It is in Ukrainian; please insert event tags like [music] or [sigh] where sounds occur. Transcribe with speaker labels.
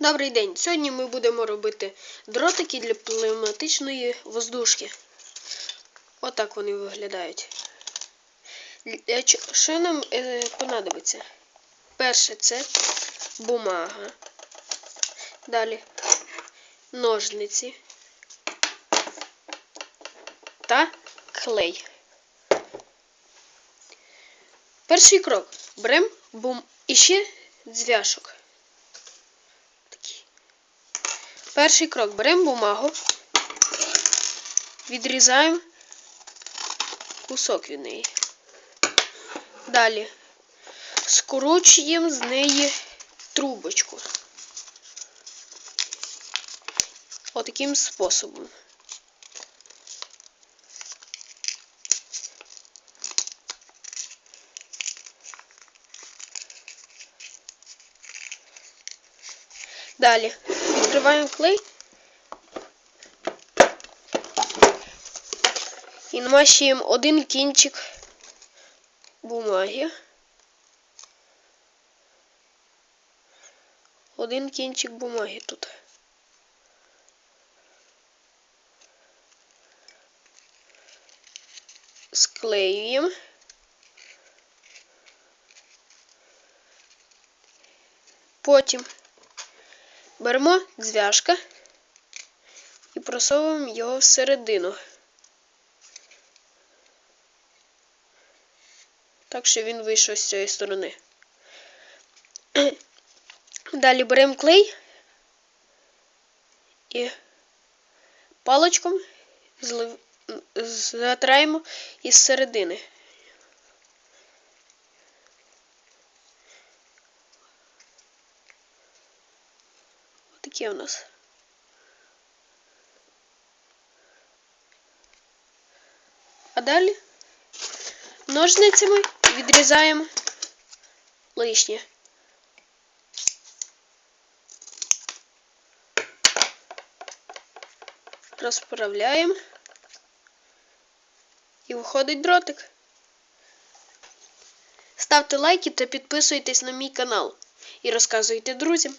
Speaker 1: Добрий день! Сьогодні ми будемо робити дротики для пневматичної воздушки. Отак вони виглядають. Що нам е, понадобиться? Перше це бумага. Далі ножниці та клей. Перший крок. Беремо бум... і ще дзвяшок. Перший крок. Беремо бумагу, відрізаємо кусок від неї. Далі скручуємо з неї трубочку. Отаким способом. Далі відкриваємо клей і намащуємо один кінчик бумаги. Один кінчик бумаги тут. Склеюємо. Потім беремо дзвяшка і просовуємо його всередину. Так, що він вийшов з цієї сторони. [clears throat] Далі беремо клей і паличком злив... затраємо із середини. Таке у нас. А далі ножницями відрізаємо лишнє. Розправляємо і виходить дротик. Ставте лайки та підписуйтесь на мій канал і розказуйте друзям.